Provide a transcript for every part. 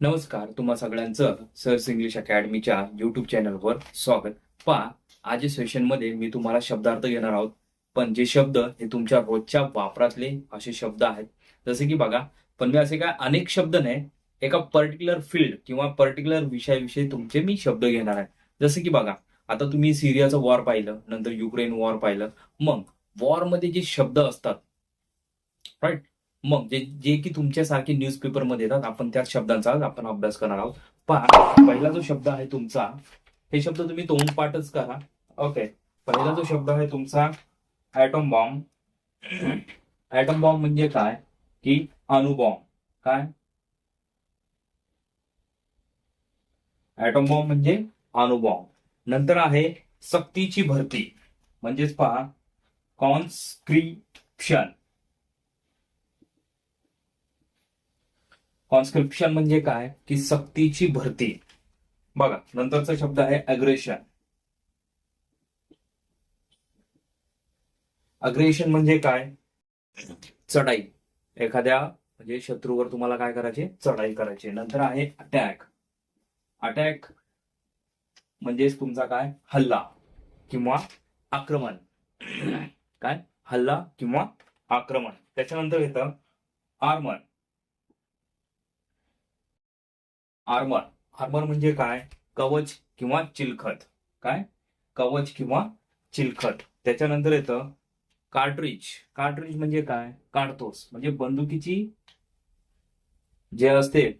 नमस्कार तुम्हा सगळ्यांचं सर्स इंग्लिश अकॅडमीच्या युट्यूब चॅनलवर स्वागत. पहा आज सेशनमध्ये मी तुम्हाला शब्दार्थ घेणार आहोत. पण जे शब्द हे तुमच्या रोजच्या वापरातले असे शब्द आहेत. जसे की बघा पण मी असे काय अनेक शब्द नाही एका पर्टिक्युलर फील्ड किंवा पर्टिक्युलर विषयाविषयी तुमचे मी शब्द घेणार आहे. जसे की बघा आता तुम्ही सिरियाचं वॉर पाहिलं नंतर युक्रेन वॉर पाहिलं. मग वॉरमध्ये जे शब्द असतात राईट मग जे जे की तुमच्यासारखे न्यूजपेपरमध्ये येतात आपण त्या शब्दांचा आपण अभ्यास करणार आहोत. पण पहिला जो शब्द आहे तुमचा हे शब्द तुम्ही तोंड पाठच करा. ओके पहिला जो शब्द आहे तुमचा ऍटॉम बॉम्ब ऍटॉम बॉम्ब म्हणजे काय? की अणुबॉम्ब. काय? ऍटम बॉम्ब म्हणजे अणुबॉम्ब. नंतर आहे सक्तीची भरती. म्हणजेच पहा कॉन्स्क्रिप्शन कॉन्स्क्रिप्शन म्हणजे काय? की सक्तीची भरती. बघा नंतरचा शब्द आहे अग्रेशन अग्रेशन म्हणजे काय? चढाई. एखाद्या म्हणजे शत्रूवर तुम्हाला काय करायचे? चढाई करायची. नंतर आहे अटॅक अटॅक म्हणजेच तुमचा काय? हल्ला किंवा आक्रमण. काय? हल्ला किंवा आक्रमण. त्याच्यानंतर येतं आर्मर आर्मर. आर्मर म्हणजे काय? कवच किंवा चिलखत. काय? कवच किंवा चिलखत. त्याच्यानंतर येतं कार्ट्रिज. कार्ट्रिज म्हणजे काय? काढतोस म्हणजे बंदुकीची जे असते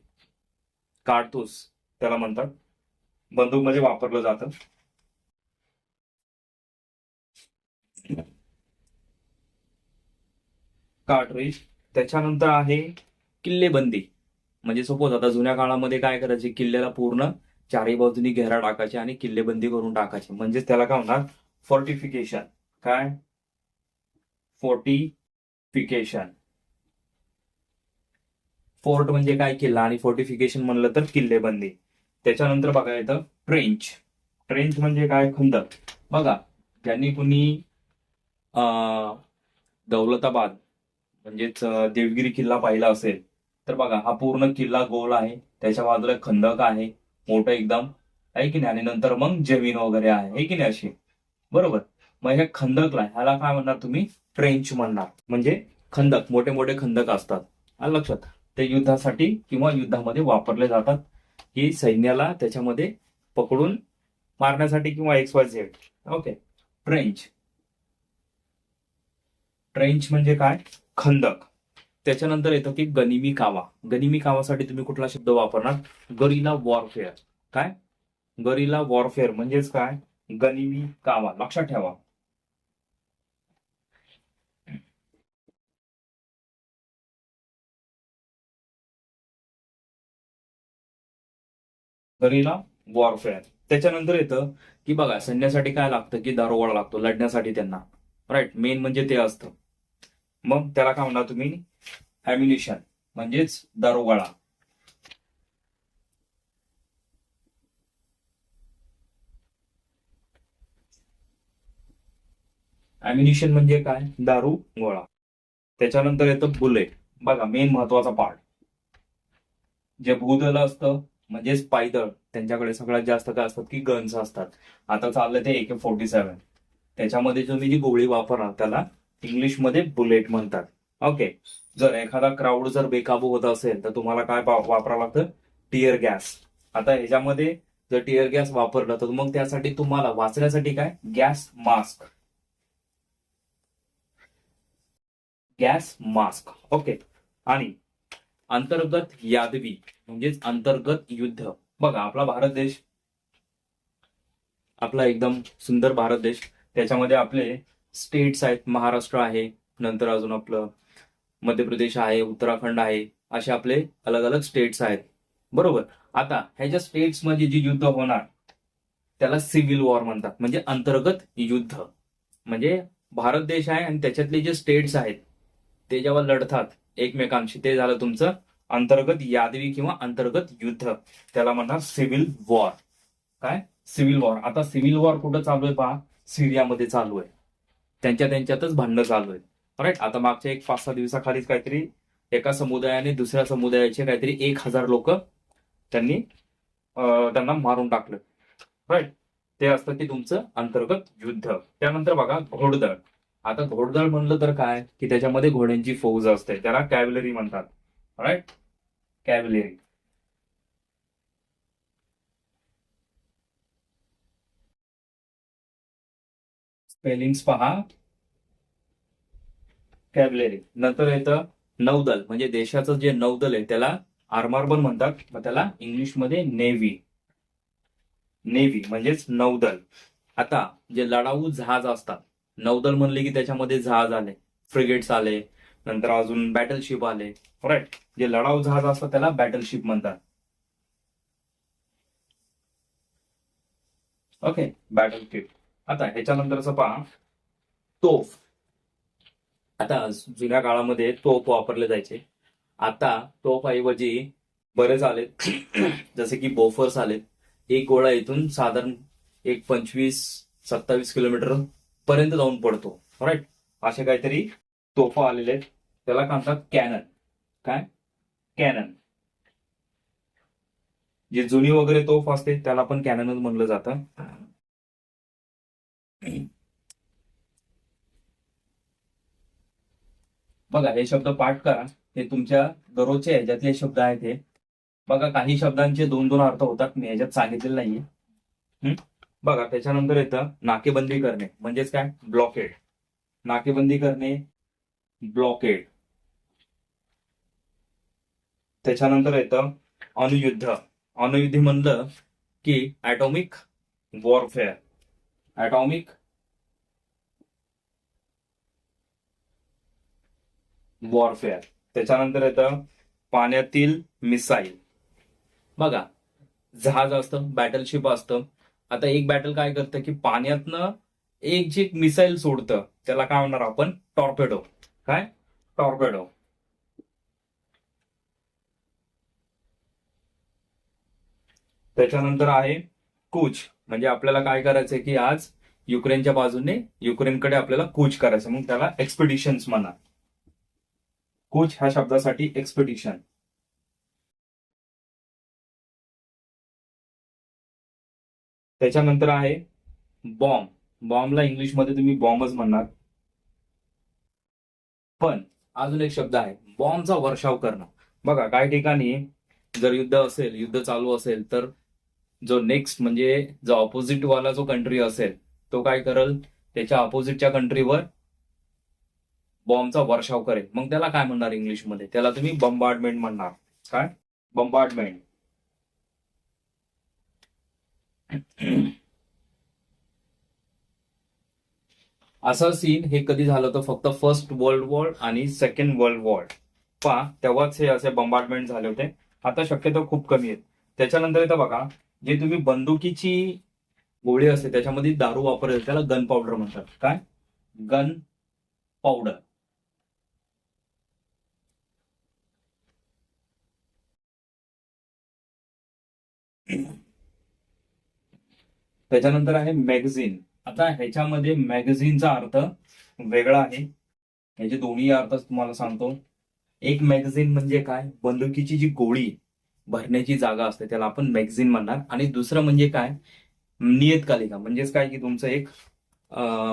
काढतोस त्याला म्हणतात. बंदूक म्हणजे वापरलं जातं. कार्ट्रिज. त्याच्यानंतर आहे किल्लेबंदी. म्हणजे सपोज आता जुन्या काळामध्ये काय करायचे? किल्ल्याला पूर्ण चारही बाजूनी घेरा टाकायचे आणि किल्लेबंदी करून टाकायचे. म्हणजेच त्याला काय होणार फोर्टिफिकेशन काय? फोर्टिफिकेशन फोर्ट म्हणजे काय किल्ला? आणि फोर्टिफिकेशन म्हणलं तर किल्लेबंदी. त्याच्यानंतर बघा येतं ट्रेंच ट्रेंच म्हणजे काय? खंदक बघा ज्यांनी कुणी दौलताबाद म्हणजेच देवगिरी किल्ला पाहिला असेल तर बघा हा पूर्ण किल्ला गोल आहे त्याच्या बाजूला खंदक आहे मोठं एकदम आहे की नाही? आणि नंतर मग जमीन वगैरे आहे की नाही अशी? बरोबर. मग ह्या खंदकला ह्याला काय म्हणणार तुम्ही? ट्रेंच म्हणणार. म्हणजे खंदक मोठे मोठे खंदक असतात. आलं लक्षात? ते युद्धासाठी किंवा युद्धामध्ये वापरले जातात. ही सैन्याला त्याच्यामध्ये पकडून मारण्यासाठी किंवा X Y Z okay. Trench trench म्हणजे काय? खंदक. त्याच्यानंतर येतं की गनिमी कावा. गनिमी कावासाठी तुम्ही कुठला शब्द वापरणार? गरीला वॉरफेअर काय? गरीला वॉरफेअर म्हणजेच काय? गनिमी कावा. लक्षात ठेवा. गरीला वॉरफेअर त्याच्यानंतर येतं की बघा सैन्यासाठी काय लागतं की दारोगोळा लागतो लढण्यासाठी त्यांना. राईट मेन म्हणजे ते असतं. मग त्याला काय म्हणणार तुम्ही? ॲम्युनिशन म्हणजेच दारोगाळा. ॲम्युनिशन म्हणजे काय? दारू गोळा त्याच्यानंतर येतं बुलेट. बघा मेन महत्त्वाचा पार्ट जे भूदल असतं म्हणजेच पायदळ त्यांच्याकडे सगळ्यात जास्त काय असतात की गन्स असतात. आता चाललं ते एके फोर्टी सेव्हन त्याच्यामध्ये तुम्ही जी गोळी वापरणार त्याला इंग्लिशमध्ये बुलेट म्हणतात. ओके जर एखादा क्राऊड जर बेकाबू होत असेल तर तुम्हाला काय वापरावं लागतं? टिअर गॅस आता ह्याच्यामध्ये जर टिअर गॅस वापरलं तर मग त्यासाठी तुम्हाला वाचण्यासाठी काय? Gas mask gas mask okay आणि अंतर्गत यादवी म्हणजेच अंतर्गत युद्ध. बघा आपला भारत देश आपला एकदम सुंदर भारत देश. त्याच्यामध्ये आपले स्टेट्स आहेत महाराष्ट्र आहे नंतर अजून आपलं मध्य प्रदेश आहे उत्तराखंड आहे असे आपले अलग अलग स्टेट्स आहेत. बरोबर? आता ह्याच्या स्टेट्समध्ये जे युद्ध होणार त्याला सिव्हिल वॉर म्हणतात. म्हणजे अंतर्गत युद्ध. म्हणजे भारत देश आहे आणि त्याच्यातले जे स्टेट्स आहेत ते जेव्हा लढतात एकमेकांशी ते झालं तुमचं अंतर्गत यादवी किंवा अंतर्गत युद्ध. त्याला म्हणणार सिव्हिल वॉर काय? सिव्हिल वॉर आता सिव्हिल वॉर कुठं चालू आहे पहा? सिरियामध्ये चालू आहे. त्यांच्या त्यांच्यातच भांडणं चालू आहे राईट आता मागच्या एक पाच सहा दिवसाखालीच काहीतरी एका समुदायाने दुसऱ्या समुदायाचे काहीतरी एक हजार लोक त्यांनी त्यांना मारून टाकलं. राईट ते असतं ते तुमचं अंतर्गत युद्ध. त्यानंतर बघा घोडदळ. आता घोडदळ म्हणलं तर काय? की त्याच्यामध्ये घोड्यांची फौज असते. त्याला कॅव्हलरी म्हणतात. Right cavalry. स्पेलिंग्स पहा. कॅव्हलरी नंतर येतं नौदल. म्हणजे देशाचं जे नौदल आहे त्याला आर्मर पण म्हणतात मग त्याला इंग्लिशमध्ये नेव्ही नेव्ही म्हणजेच नौदल. आता जे लढाऊ जहाज असतात नौदल म्हणले की त्याच्यामध्ये जहाज आले फ्रिगेट्स आले नंतर अजून बॅटलशिप आले राईट जे लढाऊ जहाज असतात त्याला बॅटलशिप म्हणतात. ओके बॅटलशिप आता ह्याच्यानंतरच पहा. तोफ. आता जुन्या काळामध्ये तोफ वापरले जायचे. आता तोफ ऐवजी बरेच आलेत. जसे की बोफर्स आलेत. एक गोळा इथून साधारण एक पंचवीस सत्तावीस किलोमीटर पर्यंत जाऊन पडतो. राईट असे काहीतरी तोफा आलेले आहेत. त्याला काय म्हणतात कॅनन काय? कॅनन जी जुनी वगैरे तोफ असते त्याला पण कॅननच म्हणलं जातं. बघा हे शब्द पाठ करा. हे तुमच्या दररोजच्या ह्याच्यातले शब्द आहेत हे. बघा काही शब्दांचे दोन दोन अर्थ होतात मी ह्याच्यात सांगितलेलं नाहीये. बघा त्याच्यानंतर येतं नाकेबंदी करणे. म्हणजेच काय? ब्लॉकेड. नाकेबंदी करणे ब्लॉकेड. त्याच्यानंतर येतं अणुयुद्ध अणुयुद्ध म्हणलं की ॲटॉमिक वॉरफेअर. ॲटॉमिक वॉरफेअर त्याच्यानंतर येतं पाण्यातील मिसाईल बघा जहाज असतं बॅटलशिप असतं. आता एक बॅटल काय करतं की पाण्यातनं एक जे मिसाईल सोडतं त्याला काय म्हणणार आपण? टॉर्पेडो काय? टॉर्पेडो त्याच्यानंतर आहे कूच. म्हणजे आपल्याला काय करायचंय की आज युक्रेनच्या बाजूने युक्रेनकडे आपल्याला कूच करायचं मग त्याला एक्सपिडिशन्स म्हणा. कूच ह्या शब्दासाठी एक्सपेडिशन त्याच्यानंतर आहे बॉम्ब बॉम्बला इंग्लिशमध्ये तुम्ही बॉम्बच म्हणणार. पण अजून एक शब्द आहे बॉम्बचा वर्षाव करणं. बघा काही ठिकाणी जर युद्ध असेल युद्ध चालू असेल तर जो नेक्स्ट म्हणजे जो ऑपोजिट वाला जो कंट्री असेल तो काय करेल? त्याच्या ऑपोजिटच्या कंट्रीवर बॉम्बचा वर्षाव करेल. मग त्याला काय म्हणणार इंग्लिशमध्ये? त्याला तुम्ही बंबार्डमेंट म्हणणार. काय? बंबार्डमेंट असं सीन हे कधी झालं होतं? फक्त फर्स्ट वर्ल्ड वॉर आणि सेकंड वर्ल्ड वॉर पहा तेव्हाच हे असे बंबार्डमेंट झाले होते. आता शक्यतो खूप कमी आहेत. त्याच्यानंतर येतं बघा जे तुम्ही बंदुकीची गोळी असते त्याच्यामध्ये दारू वापरले त्याला गन पावडर म्हणतात. काय? गन पावडर त्याच्यानंतर आहे मॅगझिन आता ह्याच्यामध्ये मॅगझिनचा अर्थ वेगळा आहे. ह्याचे दोन्ही अर्थ तुम्हाला सांगतो. एक मॅगझिन म्हणजे काय? बंदुकीची जी गोळी भरण्याची जागा असते त्याला आपण मॅगझिन म्हणणार. आणि दुसरं म्हणजे काय? नियतकालिका. म्हणजेच काय की तुमचं एक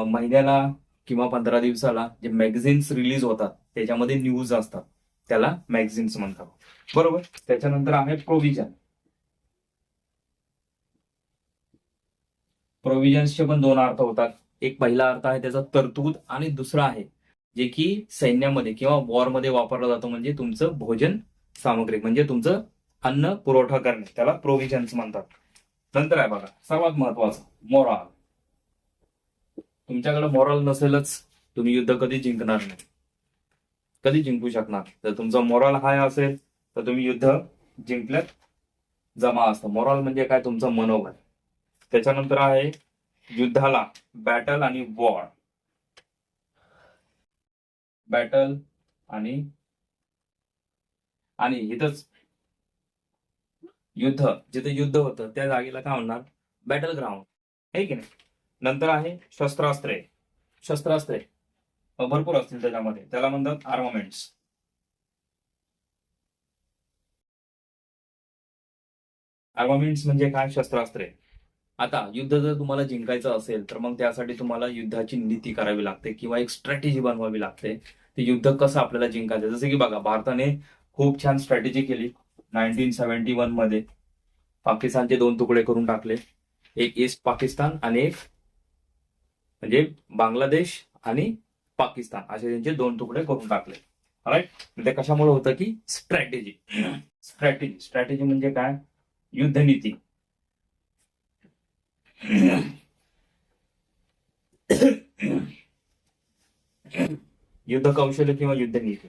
महिन्याला किंवा पंधरा दिवसाला जे मॅगझिन्स रिलीज होतात त्याच्यामध्ये न्यूज असतात. त्याला मॅगझिन्स म्हणतात. बरोबर? त्याच्यानंतर आहे प्रोव्हिजन प्रोव्हिजन्सचे पण दोन अर्थ होतात. एक पहिला अर्थ आहे त्याचा तरतूद आणि दुसरा आहे जे की सैन्यामध्ये किंवा वॉरमध्ये वापरला जातो म्हणजे तुमचं भोजन सामग्री म्हणजे तुमचं अन्न पुरवठा करणे त्याला प्रोव्हिजन्स म्हणतात. नंतर आहे बघा सर्वात महत्वाचं मोराल तुमच्याकडे मोरल नसेलच तुम्ही युद्ध कधी जिंकणार नाही. कधी जिंकू शकणार जर तुमचा मोरल हाय असेल तर तुम्ही युद्ध जिंकल्यात जमा असतं. मोरल म्हणजे काय? तुमचं मनोबल. त्याच्यानंतर आहे युद्धाला बॅटल आणि वॉर बॅटल आणि आणि इथंच युद्ध जिथे युद्ध होतं त्या जागेला काय म्हणणार? बॅटल ग्राउंड आहे की नाही? नंतर आहे शस्त्रास्त्रे. शस्त्रास्त्रे. भरपूर असतील त्याच्यामध्ये. त्याला म्हणतात आर्मामेंट्स आर्मामेंट्स म्हणजे काय? शस्त्रास्त्रे. आता युद्ध जर तुम्हाला जिंकायचं असेल तर मग त्यासाठी तुम्हाला युद्धाची नीती करावी लागते किंवा एक स्ट्रॅटेजी बनवावी लागते. ते युद्ध कसं आपल्याला जिंकायचं? जसं की बघा भारताने खूप छान स्ट्रॅटेजी केली नाईन्टीन सेव्हन्टी वनमध्ये. पाकिस्तानचे दोन तुकडे करून टाकले. एक ईस्ट पाकिस्तान आणि एक म्हणजे बांगलादेश आणि पाकिस्तान असे त्यांचे दोन तुकडे करून टाकले. राईट ते कशामुळे होतं की स्ट्रॅटेजी स्ट्रॅटेजी स्ट्रॅटेजी म्हणजे काय? युद्धनीती. युद्ध कौशल्य किंवा युद्ध नीती.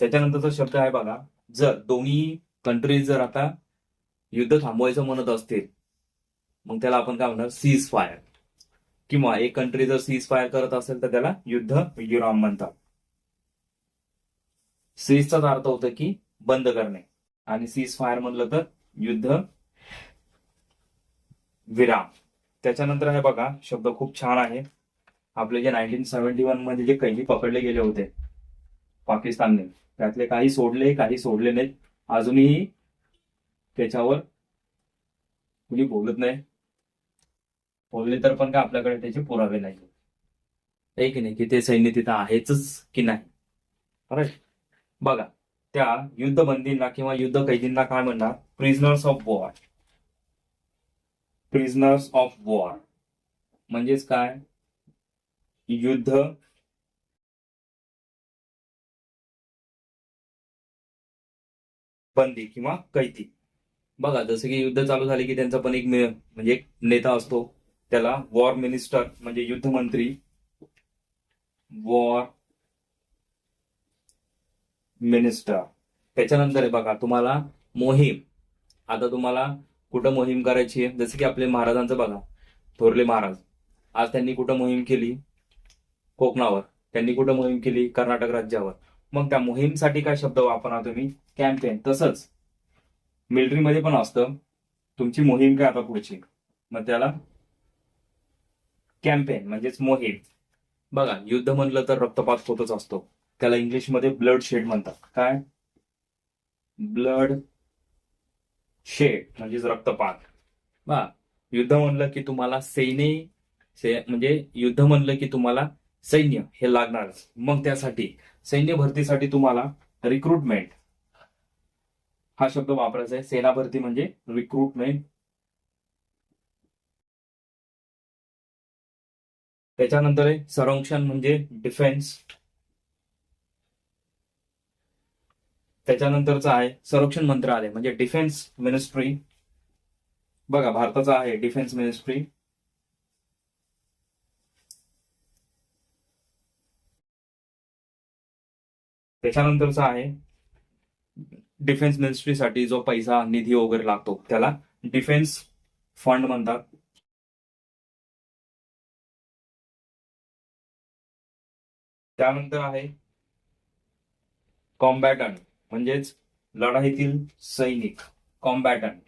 त्याच्यानंतरचा शब्द आहे बघा जर दोन्ही कंट्रीज जर आता युद्ध थांबवायचं म्हणत असतील मग त्याला आपण काय म्हणणार? सीज फायर किंवा एक कंट्री जर सीज फायर करत असेल तर त्याला युद्ध विराम म्हणतात. सीजचाच अर्थ होतो की बंद करणे. आणि सीज फायर म्हणलं तर युद्ध विराम. त्याच्यानंतर आहे बघा शब्द खूप छान आहे. आपले जे नाईन्टीन सेव्हन्टी वनमध्ये जे कैदी पकडले गेले होते पाकिस्तानने त्यातले काही सोडले काही सोडले नाहीत. अजूनही त्याच्यावर कुणी बोलत नाही. बोलले तर पण काय आपल्याकडे त्याचे पुरावे नाही? आहे की नाही? की ते सैन्य तिथं आहेच की नाही? राईट बघा त्या युद्धबंदींना किंवा युद्ध कैदींना काय म्हणणार? Prisoners of war prisoners of war म्हणजेच काय? युद्ध बंदी किंवा कैदी. बघा जसं की युद्ध चालू झाले की त्यांचा पण एक म्हणजे एक नेता असतो. त्याला वॉर मिनिस्टर म्हणजे युद्ध मंत्री. वॉर मिनिस्टर त्याच्यानंतर आहे बघा तुम्हाला मोहीम. आता तुम्हाला कुठं मोहीम करायची आहे? जसं की आपले महाराजांचं बघा थोरले महाराज. आज त्यांनी कुठं मोहीम केली? कोकणावर. त्यांनी कुठं मोहीम केली? कर्नाटक राज्यावर. मग त्या मोहीमसाठी काय शब्द वापरणार तुम्ही? कॅम्पेन. तसंच मिलिटरीमध्ये पण असतं. तुमची मोहीम काय आता पुढची? मग त्याला कॅम्पेन म्हणजेच मोहीम. बघा युद्ध म्हणलं तर रक्तपात होतच असतो. त्याला इंग्लिशमध्ये ब्लड शेड म्हणतात. काय? ब्लड शेड म्हणजेच रक्तपात. बा युद्ध म्हणलं की तुम्हाला सैन्य से- म्हणजे युद्ध म्हणलं की तुम्हाला सैन्य हे लागणारच मग त्यासाठी सैन्य भरतीसाठी तुम्हाला रिक्रुटमेंट हा शब्द वापरायचा आहे. सेना भरती म्हणजे रिक्रुटमेंट त्याच्यानंतर आहे संरक्षण म्हणजे डिफेन्स त्याच्यानंतरचं आहे संरक्षण मंत्रालय म्हणजे डिफेन्स मिनिस्ट्री बघा भारताचा आहे डिफेन्स मिनिस्ट्री त्याच्यानंतरचा आहे डिफेन्स मिनिस्ट्रीसाठी जो पैसा निधी वगैरे लागतो त्याला डिफेन्स फंड म्हणतात. त्यानंतर आहे कॉम्बॅटंट म्हणजेच लढाईतील सैनिक कॉम्बॅटंट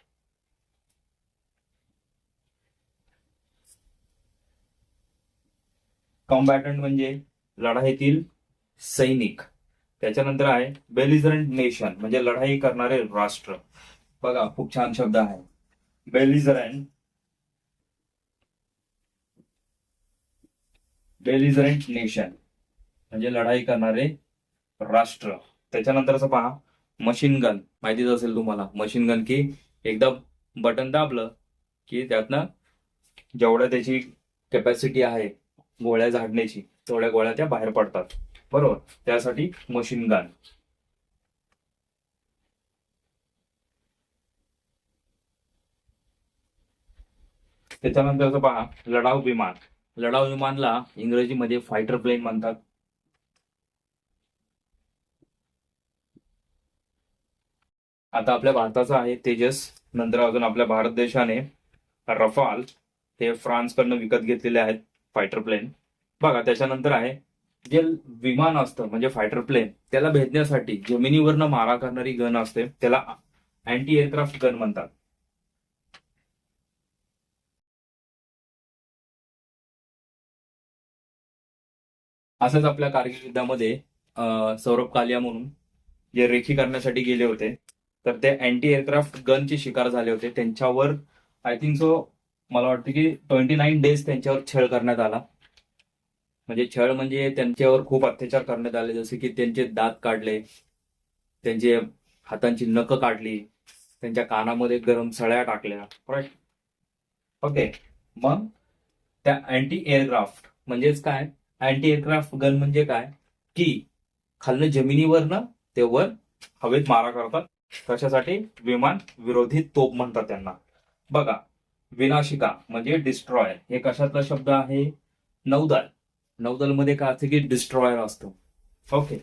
कॉम्बॅटंट म्हणजे लढाईतील सैनिक. त्याच्यानंतर आहे बेलिझरंट नेशन म्हणजे लढाई करणारे राष्ट्र. बघा खूप छान शब्द आहे. बेलिझरंट बेलिझरंट नेशन म्हणजे लढाई करणारे राष्ट्र. त्याच्यानंतर असं पहा मशीन गन माहितीच असेल तुम्हाला मशीन गन की एकदा बटन दाबलं की त्यातनं जेवढ्या त्याची कॅपॅसिटी आहे गोळ्या झाडण्याची तेवढ्या गोळ्या त्या बाहेर पडतात. बरोबर? त्यासाठी मशीन गन त्याच्यानंतरचं पहा लढाऊ विमान. लढाऊ विमानला इंग्रजीमध्ये फायटर प्लेन म्हणतात. आता आपल्या भारताचा आहे तेजस नंतर अजून आपल्या भारत देशाने रफाल ते फ्रान्सकडनं विकत घेतलेले आहेत फायटर प्लेन बघा त्याच्यानंतर आहे जे विमान असतं म्हणजे फायटर प्लेन त्याला भेदण्यासाठी जमिनीवरनं मारा करणारी गन असते त्याला अँटी एअरक्राफ्ट गन म्हणतात. असंच आपल्या कारगिल युद्धामध्ये सौरभ कालिया म्हणून जे रेखी करण्यासाठी गेले होते तर ते अँटी एअरक्राफ्ट गनचे शिकार झाले होते. त्यांच्यावर आय थिंक सो मला वाटतं की ट्वेंटी नाईन डेज त्यांच्यावर छळ करण्यात आला. म्हणजे छळ म्हणजे त्यांच्यावर खूप अत्याचार करण्यात आले जसे की त्यांचे दात काढले त्यांचे हातांची नखं काढली त्यांच्या कानामध्ये गरम सळ्या टाकल्या. राईट ओके मग त्या अँटी एअरक्राफ्ट म्हणजेच काय? अँटी एअरक्राफ्ट गन म्हणजे काय? की खालनं जमिनीवरनं ते वर हवेत मारा करतात. कशासाठी? विमान विरोधी तोप म्हणतात त्यांना. बघा विनाशिका म्हणजे डिस्ट्रॉयर हे कशातला शब्द आहे? नौदल. नौदलमध्ये काय असतं की डिस्ट्रॉयर असतो. ओके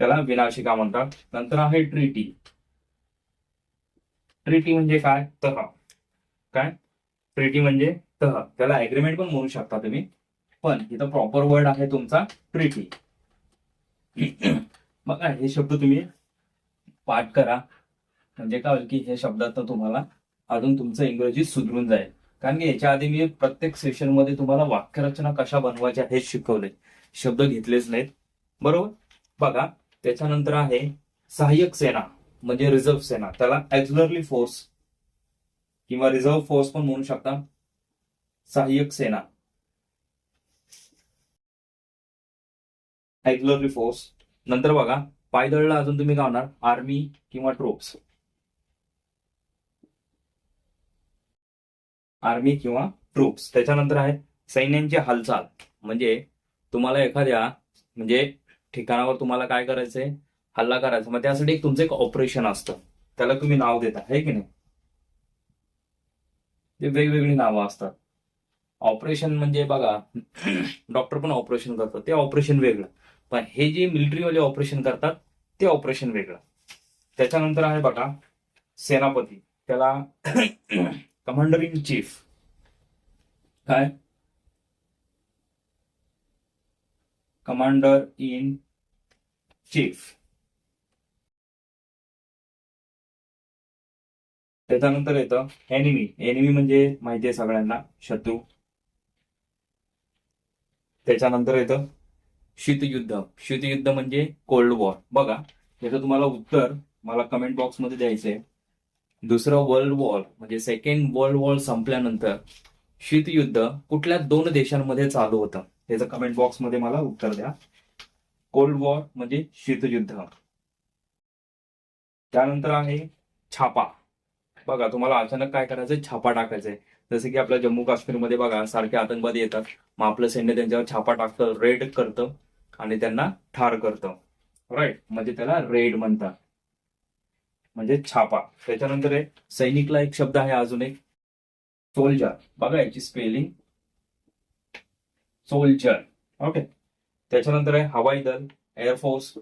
त्याला विनाशिका म्हणतात. नंतर आहे ट्रिटी ट्रिटी म्हणजे काय? तह. काय? ट्रिटी म्हणजे तह. त्याला अग्रीमेंट पण म्हणू शकता तुम्ही. पण इथं प्रॉपर वर्ड आहे तुमचा ट्रिटी बघा हे शब्द तुम्ही पाठ करा. म्हणजे काय होईल की हे शब्दात तुम्हाला अजून तुमचं इंग्रजी सुधरून जाईल. कारण की याच्या आधी मी प्रत्येक सेशनमध्ये तुम्हाला वाक्यरचना कशा बनवायच्या हे शिकवले शब्द घेतलेच नाहीत. बरोबर? बघा त्याच्यानंतर आहे सहाय्यक सेना म्हणजे रिझर्व्ह सेना. त्याला एक्झलरली फोर्स किंवा रिझर्व्ह फोर्स पण म्हणू शकता. सहाय्यक सेना. एक्झलरली फोर्स नंतर बघा पायदळला अजून तुम्ही काय होणार? आर्मी किंवा ट्रोप्स आर्मी किंवा ट्रूप्स त्याच्यानंतर आहे सैन्यांची हालचाल. म्हणजे तुम्हाला एखाद्या म्हणजे ठिकाणावर तुम्हाला काय करायचंय? हल्ला करायचा. मग त्यासाठी एक तुमचं एक ऑपरेशन असतं. त्याला तुम्ही नाव देता. हे की नाही? ते वेगवेगळी नावं असतात. ऑपरेशन म्हणजे बघा डॉक्टर पण ऑपरेशन करतात. ते ऑपरेशन वेगळं. पण हे जे मिलिटरीवाले ऑपरेशन करतात ते ऑपरेशन वेगळं. त्याच्यानंतर आहे बघा सेनापती. त्याला कमांडर इन चीफ काय? कमांडर इन चीफ त्याच्यानंतर येतं एनिमी एनिमी म्हणजे माहिती आहे सगळ्यांना शत्रू. त्याच्यानंतर येतं शीतयुद्ध शीतयुद्ध म्हणजे कोल्ड वॉर बघा याचं तुम्हाला उत्तर मला कमेंट बॉक्समध्ये द्यायचंय. दुसरं वर्ल्ड वॉर म्हणजे सेकंड वर्ल्ड वॉर संपल्यानंतर शीतयुद्ध कुठल्या दोन देशांमध्ये चालू होतं? त्याचं कमेंट बॉक्समध्ये मला उत्तर द्या. कोल्ड वॉर म्हणजे शीतयुद्ध त्यानंतर आहे छापा. बघा तुम्हाला अचानक काय करायचंय? छापा टाकायचंय. जसं की आपल्या जम्मू काश्मीरमध्ये बघा सारखे आतंकवादी येतात. मग आपलं सैन्य त्यांच्यावर छापा टाकतं रेड करतं. आणि त्यांना ठार करतं. राईट म्हणजे त्याला रेड म्हणतात. म्हणजे छापा. त्याच्यानंतर आहे सैनिकला एक शब्द आहे अजून एक. सोल्जर बघा याची स्पेलिंग सोल्जर ओके त्याच्यानंतर आहे हवाई दल एअरफोर्स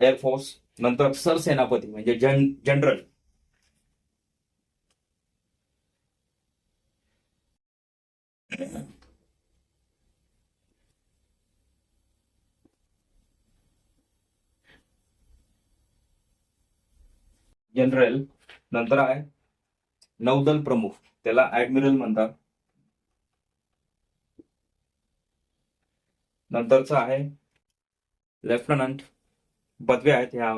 एअरफोर्स नंतर सरसेनापती म्हणजे जन जनरल जनरल नंतर आहे नौदल प्रमुख त्याला ऍडमिरल म्हणतात. नंतरचं आहे लेफ्टनंट पदवी आहेत ह्या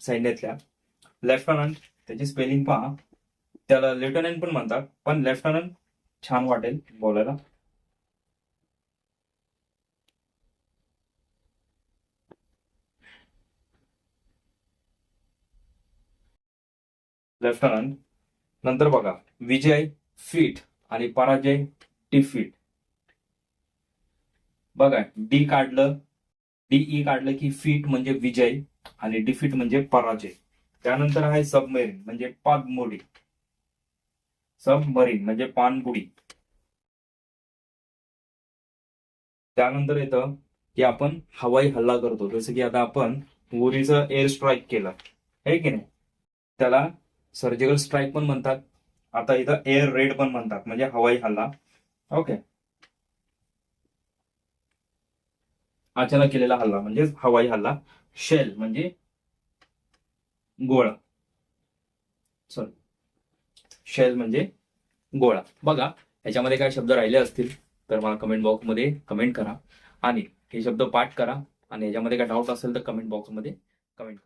सैन्यातल्या. लेफ्टनंट त्याची स्पेलिंग पहा. त्याला लेफ्टनंट पण म्हणतात पण लेफ्टनंट छान वाटेल बोलायला. लेफ्टनंट नंतर बघा विजय फीट आणि पराजय डिफीट. बघा डी काढलं डीई काढलं की फीट म्हणजे विजय आणि डिफीट म्हणजे पराजय. त्यानंतर आहे सबमरीन म्हणजे पाणबुडी सबमरीन म्हणजे पाणबुडी त्यानंतर येतं की आपण हवाई हल्ला करतो. जसं की आता आपण उरीचं एअर स्ट्राईक केलं. आहे की नाही? त्याला सर्जिकल स्ट्राईक पण म्हणतात. आता इथं एअर रेड पण म्हणतात म्हणजे हवाई हल्ला. ओके अचानक केलेला हल्ला म्हणजे हवाई हल्ला. शेल म्हणजे गोळा. सॉरी शेल म्हणजे गोळा. बघा याच्यामध्ये काय शब्द राहिले असतील तर मला कमेंट बॉक्समध्ये कमेंट करा. आणि हे शब्द पाठ करा. आणि याच्यामध्ये काय डाऊट असेल तर कमेंट बॉक्समध्ये कमेंट करा.